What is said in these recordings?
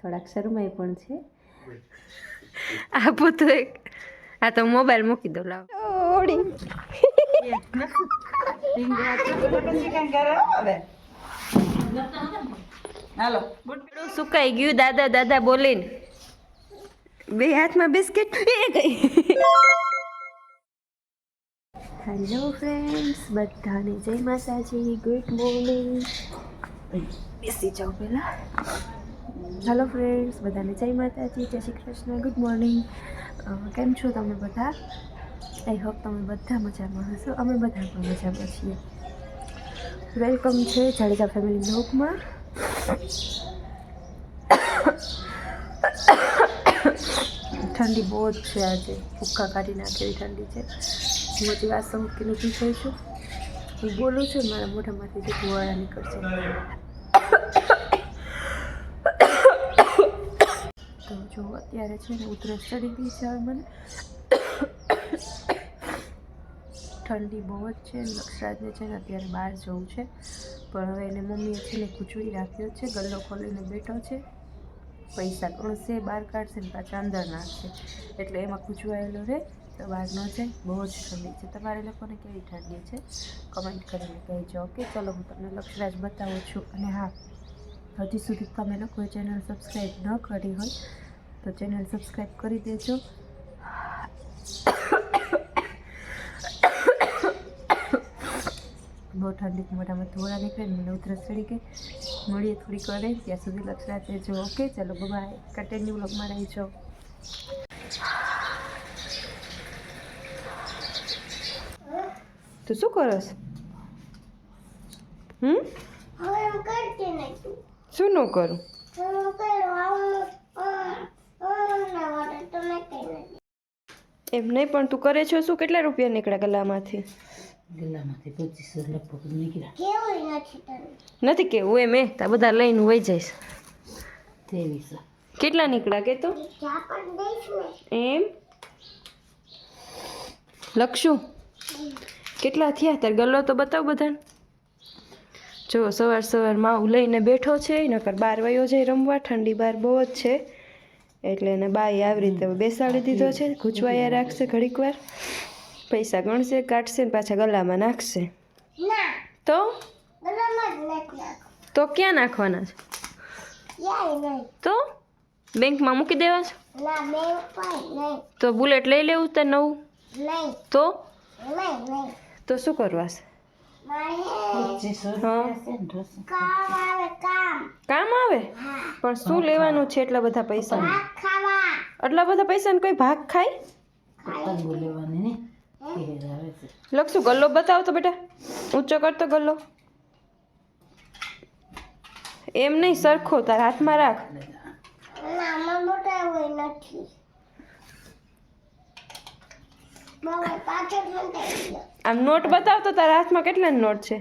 થોડાક શરમાય પણ છે. આ તો એક આ તો મોબાઈલ મૂકી દો લાવ. ઓડી. હાલો. સુકાઈ ગયું દાદા દાદા બોલીને. બે હાથમાં બિસ્કિટ હેલો ફ્રેન્ડ્સ બધાને જય માતાજી ગુડ મોર્નિંગ બેસી જાઓ પહેલા. હેલો ફ્રેન્ડ્સ, બધાને જય માતાજી, જય શ્રી કૃષ્ણ, ગુડ મોર્નિંગ. કેમ છો તમે બધા? આઈ હોપ તમે બધા મજામાં હશો. અમે બધા પણ મજામાં છીએ. વેલકમ છે જાડેજા ફેમિલી બ્લોગમાં. ઠંડી બહુ જ છે આજે. ભૂક્કા કાઢી નાખે એવી ઠંડી છે. હું વાત સમૂકી નથી થઈ છું. હું બોલું છું, મારા મોઢામાંથી જે ધુવાળા નીકળશે તો જો અત્યારે છે ને ઉધરસ ચડી ગઈ છે મને. ઠંડી બહુ જ છે. લક્ષરાજને છે ને અત્યારે બહાર જવું છે. પણ હવે એને મમ્મીએ છે ને ખૂચવી રાખ્યો છે. ગલ્લો ખોલીને બેઠો છે. પૈસા ગણશે બહાર કાઢશે ને પાછા અંદર નાખશે. એટલે એમાં ખૂચવાયેલો રહે. તો બહાર ન જાય બહુ જ ઠંડી છે. તમારે લોકોને કેવી ઠંડી છે? કમેન્ટ કરીને કહેજો, ઓકે? ચલો, હું તમને લક્ષરાજ બતાવું છું. અને હા, હજી સુધી તમે લોકોએ ચેનલ સબસ્ક્રાઈબ ન કરી હોય તો ચેનલ સબસ્ક્રાઈબ કરી દેજો. બહુ ઠંડી મોઢામાં ધોળા નીકળે મને ઉધરસ ચડી ગઈ. મળીએ થોડીક વાર. ત્યાં સુધી લક્ષ રાખજો. ઓકે ચાલો બાય કન્ટિન્યુ બ્લોગમાં રહીજો. તું શું કરસ? હમ? શું ન કરું? એમ નહીં પણ તું કરે છો શું? કેટલા રૂપિયા નીકળ્યા ગલામાંથી? ગલામાંથી પચીસો લગભગ નીકળ્યા. નથી કેવું એમ એ? તા બધા લઈને વહી જઈશ. ત્રેવીસો કેટલા નીકળ્યા કે તો? એમ? લખશું? કેટલા થયા? તાર ગલ્લો તો બતાવ બધાને. જો સવાર સવાર માવું લઈને બેઠો છે નકર બાર વયો જાય રમવા ઠંડી બાર બહુ જ છે. એટલે એને બાઈ આવી રીતે બેસાડી દીધો છે ગૂંચવાયા રાખશે ઘડીક વાર. પૈસા ગણશે કાઢશે ને પાછા ગલામાં નાખશે. તો? તો ક્યાં નાખવાના છે? તો? બેંકમાં મૂકી દેવા છે? તો બુલેટ લઈ લેવું તે નવું? તો? નહીં નહીં. તો શું કરવા છે? કામ આવે પણ શું લેવાનું છે એટલા બધા પૈસા? એટલા આટલા બધા પૈસા કોઈ ભાગ ખાય? ને લખશું ગલ્લો બતાવતો બેટા. ઊંચો કરતો ગલ્લો. એમ નહીં સરખો તાર હાથમાં રાખ. મોટા હોય નથી બાબા પાછળ મંડાઈ ગયો આમ નોટ બતાવતો તારા હાથમાં કેટલાની નોટ છે?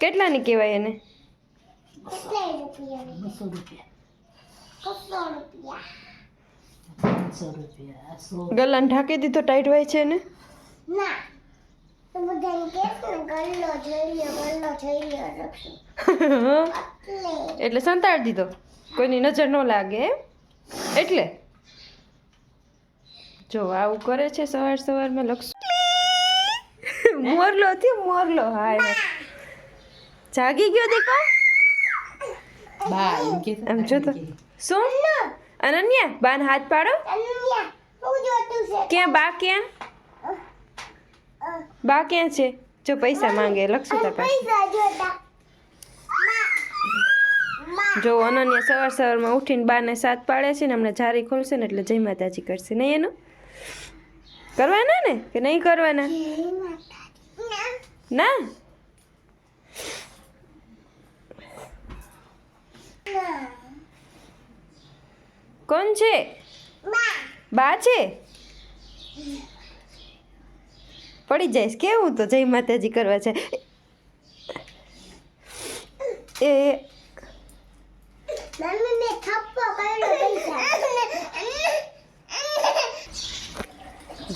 કેટલાની કહેવાય એને? ગલ્લાને ઢાંકી દીધો ટાઈટ હોય છે એને? એટલે. એટલે સંતાડી દીધો. કોઈની નજર ન લાગે એમ? એટલે. જો આવું કરે છે સવાર સવારમાં લક્ષ મોરલો થી મોરલો હા એમ. જાગી ગયો દેખો. બા એમ કે આમ જો તો. શું? અનન્યા બાન હાથ પાડો. ક્યાં બા ક્યાં? બા ક્યાં છે? જો પૈસા માંગે લક્ષુ તાર પાસે. પૈસા જોતા જો અનન્યા સવાર સવારમાં ઉઠીને બાને સાથ પાડે છે ને હમણાં જારી ખોલશે ને એટલે જય માતાજી કરશે. નહીં એનું? કરવાના ને? કે નહીં કરવાના? ના? કોણ છે? બા. છે? પડી જઈશ. કેવું તો જય માતાજી કરવા છે? એ મમ્મીને થપ્પો કર્યો પૈસા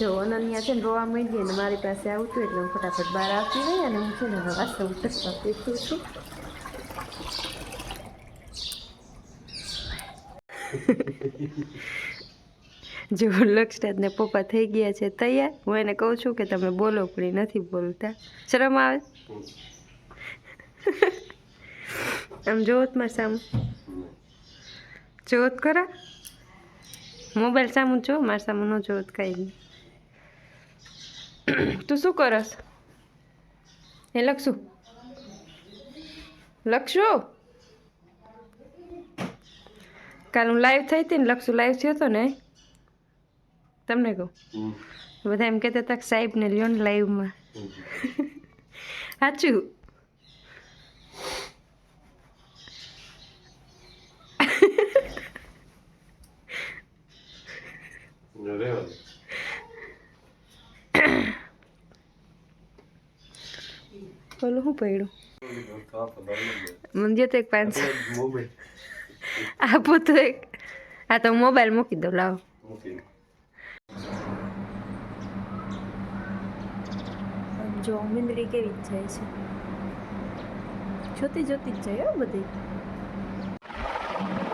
જો, અનન્યા છે ને રોવા માંડીએ ને મારી પાસે આવતું એટલે હું ફટાફટ બહાર આવતી રહી અને હું છે ને હવે વાસ્તવ ઉતરવા બેઠું છું. જો લક્ષરાજને પપ્પા થઈ ગયા છે તૈયાર. હું એને કહું છું કે તમે બોલો, પણ નથી બોલતા. શરમ આવે? આમ જોત માર સામું. જોત ખરા મોબાઈલ સામું જો, મારા સામું ન જોત કાંઈ નહીં તું શું કરસ? એ લખશું. લખશું? કાલ હું લાઈવ થઈ હતી ને લખશું. લાઈવ થયો હતો ને? તમને કહું. બધા એમ કહેતા હતા સાહેબ ને લ્યો ને લાઈવમાં સાચું? બોલું શું પડ્યું? મને તો એક પાંચ. આપો તો એક. હા, તો મોબાઈલ મૂકી દઉં, લાવો. જો મીંદડી કેવી જ જાય છે. જોતી જોતી જ જાય હો બધી.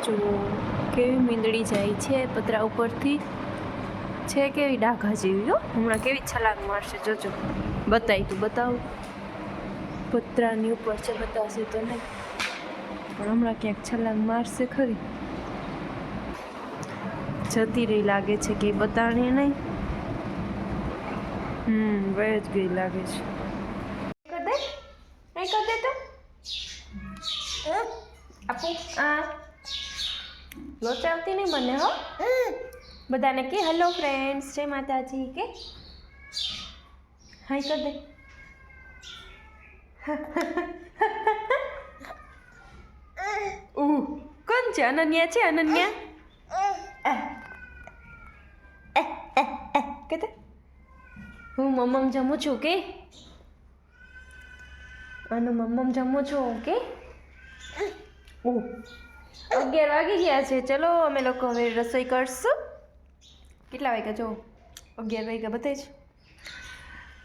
જો, કેવી મીંદડી જાય છે પતરા ઉપરથી. છે કેવી ડાઘા જેવી હો. હમણાં કેવી છલાંગ મારશે, જોજો. બતાવી તું, બતાવું. પતરાની ઉપર છે બતાવશે તો નહીં. પણ હમણાં ક્યાંક છલાંગ મારશે ખરી. જતી રહી લાગે છે કે બતાણી નહીં. હમ વય જ ગઈ લાગે છે. કર આવતી નહીં મને હો. બધાને કે હેલો ફ્રેન્ડ્સ જય માતાજી કે. હાય કર દે. ઉહ કોણ છે અનન્યા છે અનન્યા? એ. તે? હું મમ્મમ જમું છું કે? અને મમ્મમ જમું છું ઓકે? ઓહ અગિયાર વાગી ગયા છે. ચલો અમે લોકો હવે રસોઈ કરશું. કેટલા વાગ્યા? જો અગિયાર વાગ્યા જ.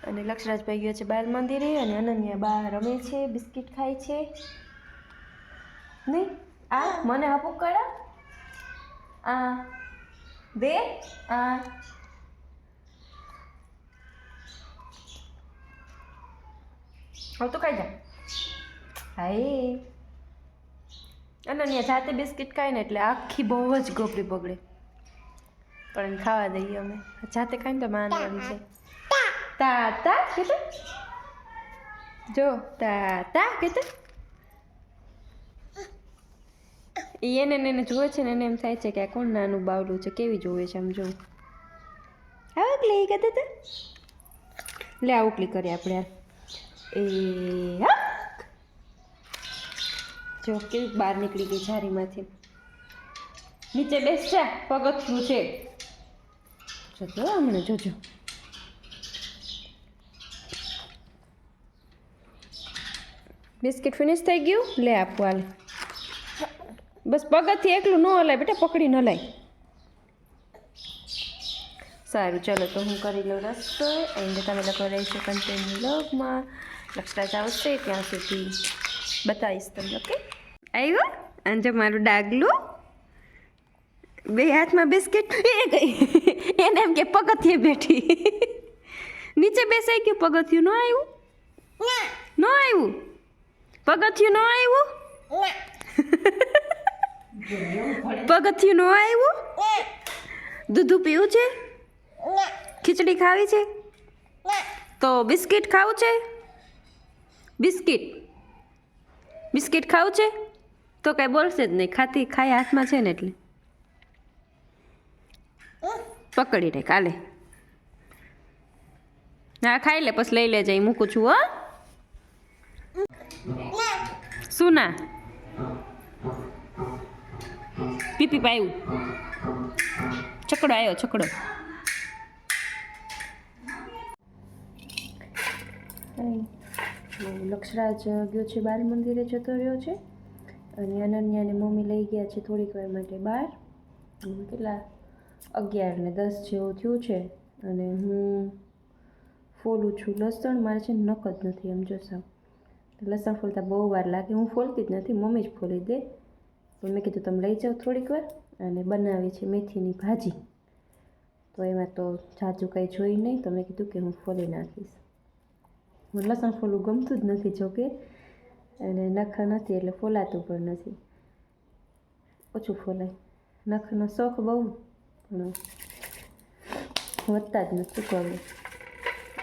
અને લક્ષરાજભાઈ ગયો છે બાલ મંદિરે અને અનન્યા બહાર રમે છે, બિસ્કિટ ખાય છે. નહીં? આ મને આપો કરા આ બે? આ હવે તો ખાઈ જા. હાય. અનન્યા જાતે બિસ્કિટ ખાય ને એટલે આખી બહુ જ ગોપડી બગડે. પણ ખાવા દઈએ અમે. જાતે ખાઈને તો માન આવી છે. તા તા કેતે જો તા તા કેતે એને ને એને જોવે છે ને એને એમ થાય છે કે આ કોણ નાનું બાવલું છે કેવી જોવે છે આમ જો ક્લિક કહેતે તે લે આવકલી કરીએ આપણે. એ. જો કેવી બહાર નીકળી ગઈ જારીમાંથી નીચે બેસ જા, પગથિયું છે। જોજો, હમણાં જોજો। બિસ્કિટ ફિનિશ થઈ ગયું? લે આપવું હાલ. બસ પગથિયું એકલું ન હલાય બેટા પકડી ન લાય સારું ચલો તો હું કરી લઉં રસ્તો એન્ડ તમે લોકો રહેશો કન્ટિન્યુ બ્લોગમાં લક્ષરાજ આવશે ત્યાં સુધી બતાવીશ તમને ઓકે? આવ્યો અને જો મારું ડાગલું. બે હાથમાં બિસ્કિટ એ ગઈ. એને એમ કે પગથિયે બેઠી. નીચે બેસાઈ ગયું પગથિયું ન આવ્યું? ન આવ્યું? પગથિયું ન આવ્યું પગથિયું ન આવ્યું દૂધું પીવું છે? ખીચડી ખાવી છે? તો બિસ્કિટ ખાવું છે? બિસ્કિટ. બિસ્કિટ ખાવું છે? તો કાંઈ બોલશે જ નહીં. ખાતી ખાઈ હાથમાં છે ને એટલે. પકડી રે કાલે. હા ખાઈ લે પછી લઈ લેજે મૂકું છું હો. શું ના પીપી પાયું. છકડો આવ્યો છકડો. લક્ષરાજ ગયો છે, બાલ મંદિરે જતો રહ્યો છે. અને અનન્યાને મમ્મી લઈ ગયા છે થોડીક વાર માટે બહાર. કેટલા? અગિયાર ને દસ જેવું થયું છે. અને હું ફોલું છું લસણ મારે છે નકદ નથી એમ જો સાવ લસણ ફોલતા બહુ વાર લાગે. હું ફોલતી જ નથી, મમ્મી જ ફોલી દે. તો મેં કીધું, તમે લઈ જાઓ થોડીક વાર અને બનાવી છે મેથીની ભાજી. તો એમાં તો જાજુ કાંઈ જોઈ નહીં. તો મેં કીધું કે હું ફોલી નાખીશ. હું લસણ ફોલવું ગમતું જ નથી જોકે. અને નખ નથી એટલે ફોલાતું પણ નથી. ઓછું ફોલાય. નખનો શોખ બહુ, પણ વધતા જ નથી કરવું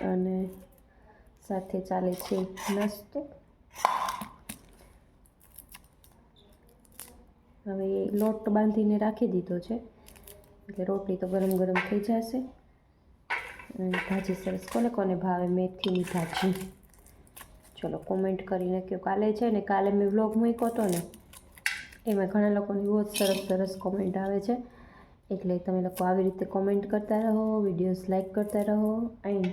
અને સાથે ચાલે છે નાસ્તો. હવે લોટ બાંધીને રાખી દીધો છે. એટલે રોટલી તો ગરમ ગરમ થઈ જશે. અને ભાજી સરસ કોને કોને ભાવે? મેથીની ભાજી. ચલો કોમેન્ટ કરીને કહો કાલે છે ને કાલે મેં વ્લોગ મૂક્યો હતો ને, એમાં ઘણા લોકોની બહુ જ સરસ સરસ કોમેન્ટ આવે છે. એટલે તમે લોકો આવી રીતે કોમેન્ટ કરતા રહો વિડીયોઝ લાઇક કરતા રહો એન્ડ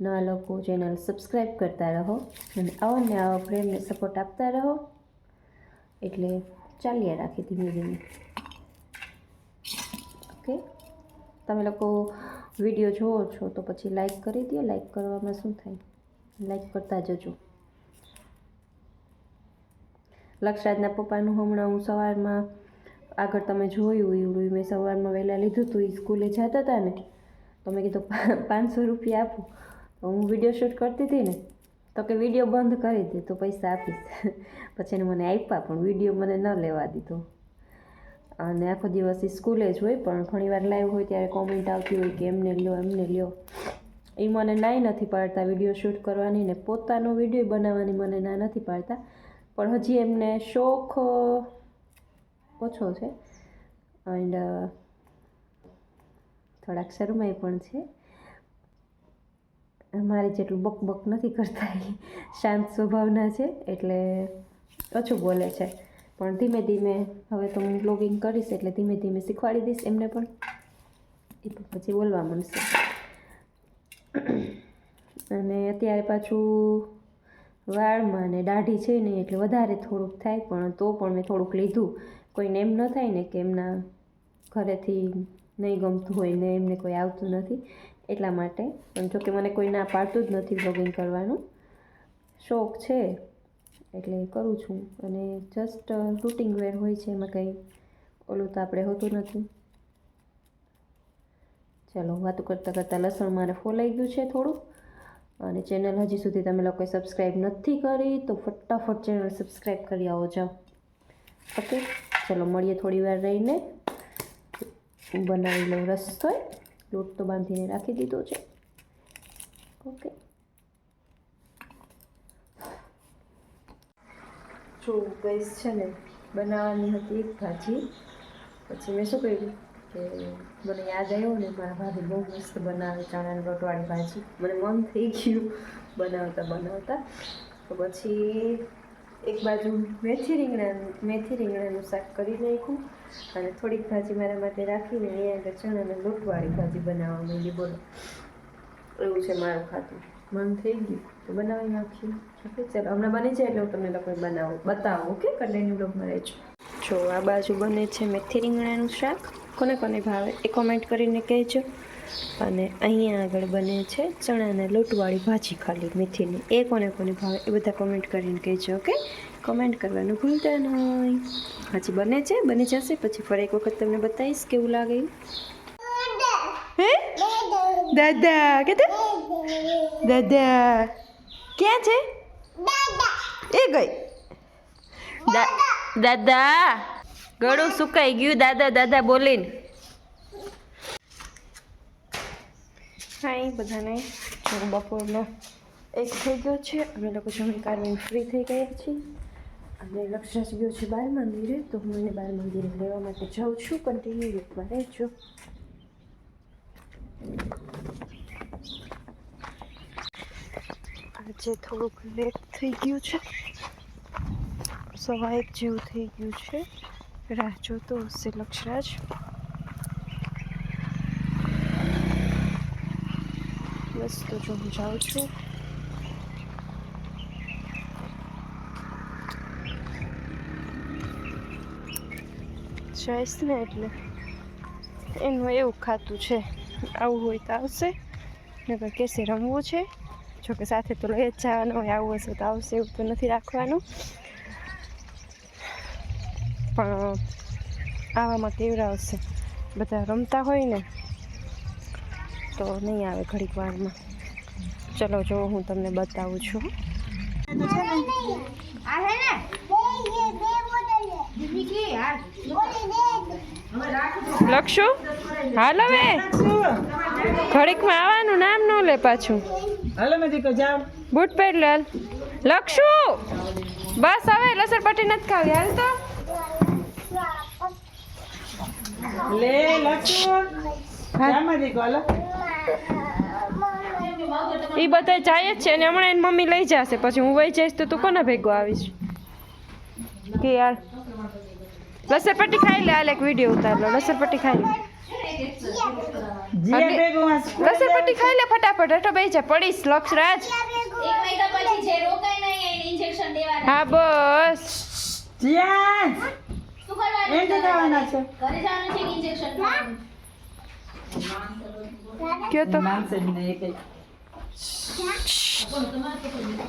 નવા લોકો ચેનલ સબસ્ક્રાઈબ કરતા રહો. અને આવો ને આવો પ્રેમને સપોર્ટ આપતા રહો. એટલે ચાલ્યા રાખી ધીમે ધીમે. ઓકે તમે લોકો વીડિયો જુઓ છો તો પછી લાઈક કરી દો. લાઈક કરવામાં શું થાય? લાઈક કરતા જજો. લક્ષરાજના પપ્પાનું હમણાં હું સવારમાં આગળ તમે જોયું એવું મેં સવારમાં વહેલા લીધું હતું એ સ્કૂલે જતા હતા ને. તો મેં કીધું પાંચસો રૂપિયા આપું. તો હું વીડિયો શૂટ કરતી હતી ને તો કે વીડિયો બંધ કરી દે, તો પૈસા આપીશ. પછી એને મને આપ્યા, પણ વીડિયો મને ન લેવા દીધો. અને આખો દિવસ એ સ્કૂલે જ હોય, પણ ઘણીવાર લાઈવ હોય ત્યારે કોમેન્ટ આવતી હોય કે એમને લ્યો એમને લ્યો. એ મને નાય નથી પાડતા વીડિયો શૂટ કરવાની ને પોતાનો વીડિયો બનાવવાની મને ના નથી પાડતા. પણ હજી એમને શોખ ઓછો છે. એન્ડ થોડાક શરમાય પણ છે. મારે જેટલું બક બક નથી કરતા એ શાંત સ્વભાવના છે, એટલે ઓછું બોલે છે. પણ ધીમે ધીમે હવે તો હું બ્લોગિંગ કરીશ એટલે ધીમે ધીમે શીખવાડી દઈશ એમને પણ. એ પછી બોલવા માંડશે અને અત્યારે પાછું વાળમાં ને દાઢી છે ને એટલે વધારે થોડુંક થાય, પણ તો પણ મેં થોડુંક લીધું. કોઈને એમ ન થાય ને કે એમના ઘરેથી નહીં ગમતું હોય ને એમને કોઈ આવતું નથી. એટલા માટે. પણ જોકે મને કોઈ ના પાડતું જ નથી બ્લોગિંગ કરવાનું. શોખ છે. એટલે કરું છું. અને જસ્ટ રૂટિંગ વેર હોય છે એમાં કંઈ ઓલું તો આપણે હોતું નથી. ચાલો, વાતો કરતાં કરતાં લસણ મારે ફોલાઈ ગયું છે થોડું. અને ચેનલ હજી સુધી તમે લોકોએ સબસ્ક્રાઈબ નથી કરી, તો ફટાફટ ચેનલ સબસ્ક્રાઈબ કરી આવો, જાઓ. ઓકે ચલો, મળીએ થોડી વાર રહીને. બનાવી લઉં રસોઈ લોટ તો બાંધીને રાખી દીધો છે. ઓકે. જો ગેસ છે ને, બનાવવાની હતી એક ભાજી. પછી મેં શું કર્યું કે મને યાદ આવ્યું ને મારા ભાભી બહુ મસ્ત બનાવે ચણાની રોટવાળી ભાજી. મને મન થઈ ગયું બનાવતા બનાવતા. તો પછી એક બાજુ મેથી રીંગણાનું મેથી રીંગણાનું શાક કરી નાખ્યું. અને થોડીક ભાજી મારા માટે રાખીને અહીંયા આગળ ચણાને લોટવાળી ભાજી બનાવવા માંડી. બોલો. એવું છે મારું ખાતું. મન થઈ ગયું. તો બનાવી નાખ્યું ઓકે ચાલો. હમણાં બની જાય એટલે હું તમને લોકોને બનાવું બતાવું ઓકે? કન્ટિન્યુ બ્લોગમાં રહેજો. જો આ બાજુ બને છે મેથી રીંગણાનું શાક. કોને કોને ભાવે એ કોમેન્ટ કરીને કહેજો. અને અહીંયા આગળ બને છે ચણાને લોટવાળી ભાજી ખાલી મેથીની. એ કોને કોને ભાવે એ બધા કોમેન્ટ કરીને કહેજો ઓકે? કોમેન્ટ કરવાનું ભૂલતા નહીં. હજી બને છે? બની જશે? પછી ફરી એક વખત તમને બતાવીશ કેવું લાગે હે? દાદા, કે દાદા, ક્યાં છે? એ ગઈ. દાદા, ગળું સુકાઈ ગયું. દાદા દાદા, બોલીને. હાય બધાને. બપોરનો એક થઈ ગયો છે. અમે લોકો જમી કાઢીને ફ્રી થઈ ગયા છીએ. અને લક્ષરાજ ગયો છે બાર મંદિરે તો હું એને બાર મંદિરે લેવા માટે જાઉં છું. કન્ટિન્યુ રૂપમાં રહેજો આજે થોડુંક લેટ થઈ ગયું છે. સવા એક જેવું થઈ ગયું છે. રાહ જોતો હશે લક્ષરાજ. બસ તો જો હું જાઉં છું. જઈશ ને એટલે એનું એવું ખાતું છે. આવું હોય તો આવશે. નકર કેસે રમવું છે? જોકે સાથે તો લઈ જ જવાનું હોય આવું હશે તો આવશે એવું તો નથી રાખવાનું. પણ આવામાં કેવડાવશે બધા રમતા હોય ને તો નહીં આવે ઘડીક વારમાં. ચલો જો હું તમને બતાવું છું. આ ને? લક્ષુ હાલ હવે ઘડીકમાં આવવાનું નામ ન લે પાછું. હાલો મેં જાઓ. બૂટ પહેર લાલ લક્ષુ બસ હવે લસણ પટ્ટી નથી ખાવી. હાલ તો. લે જામાં દીકો હાલો. એ બધા જાય જ છે અને હમણાં એની મમ્મી લઈ જશે. પછી હું વહી જઈશ તો તું કોને ભેગો આવીશ? કે યાર લસણ પટ્ટી ખાઈ લે હાલ એક વીડિયો ઉતાર લો લસણ ખાઈ લે. જીયા હવે- ભેગું આ સ્કૂલે લસણ પટ્ટી ખાઈ લે ફટાફટ હેઠો બેસી જા પડીશ લક્ષરાજ. એક વાગ્યા પછી જે રોકાય નહીં એને ઇન્જેક્શન દેવાના. હા બસ. જીયા! તો જવાના છે. ઘરે જવાનું છે ઇન્જેક્શન કયો તો? માનસે જ નહીં એક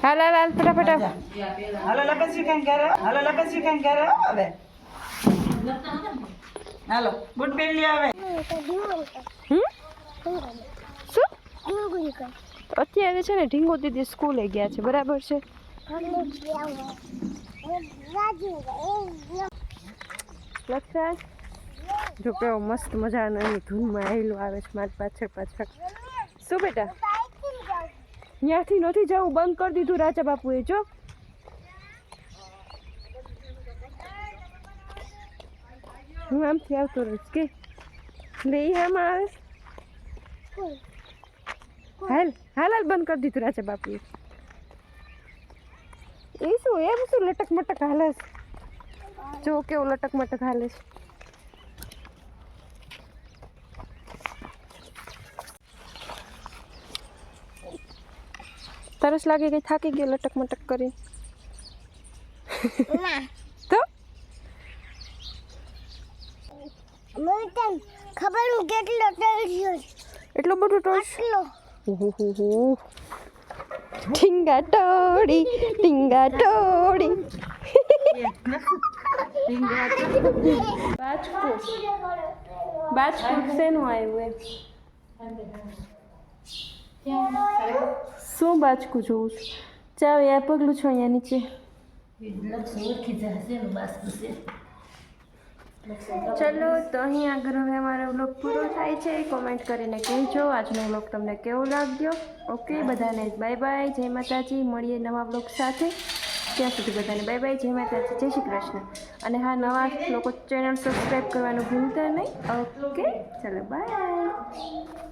હાલ હાલ હાલ ફટાફટ. હાલો લપસી કાંઈ કરો હાલો લપસી કાંઈ કરો હવે. હાલો બુટ પહેરી આવે હમ? શું? અત્યારે છે ને ઢીંગો દીદી સ્કૂલે ગયા છે બરાબર છે? લક્ષરાજ જો કેવો મસ્ત મજાનો એની ધૂનમાં આવેલું આવે છે મારી પાછળ પાછળ. શું બેટા? ત્યાંથી નથી જવું બંધ કરી દીધું રાજા બાપુએ જો. હું આમથી આવતો રહીશ કે લે એ આમાં આવે હાલ હાલ હાલ બંધ કરી દીધું રાજા બાપુએ એ શું એમ શું લટક મટક હાલે છે જો કેવો લટક મટક હાલે છે તરસ લાગે કે થાકી ગયો લટક મટક કરી તો ખબર હું કેટલો ટળ્યો એટલો બધો ટોસ લો ઓહોહો. ઢીંગા ટોળી ઢીંગા ટોળી. બાજકું બાજકું શેનું આવ્યું શું બાજકું જોઉં છું? ચાવ યાર પગલું છું અહીંયા નીચે ઓળખી જશે ને બસ પૂછે ચલો, તો અહીં આગળ હવે અમારો વ્લોગ પૂરો થાય છે. કોમેન્ટ કરીને કહેજો. આજનો વ્લોગ તમને કેવો લાગ્યો? ઓકે બધાને બાય બાય જય માતાજી. મળીએ નવા વ્લોગ સાથે. ત્યાં સુધી બધાને બાય બાય જય માતાજી. જય શ્રી કૃષ્ણ. અને હા, નવા લોકો ચેનલ સબસ્ક્રાઈબ કરવાનું ભૂલતા નહીં. ઓકે ચલો બાય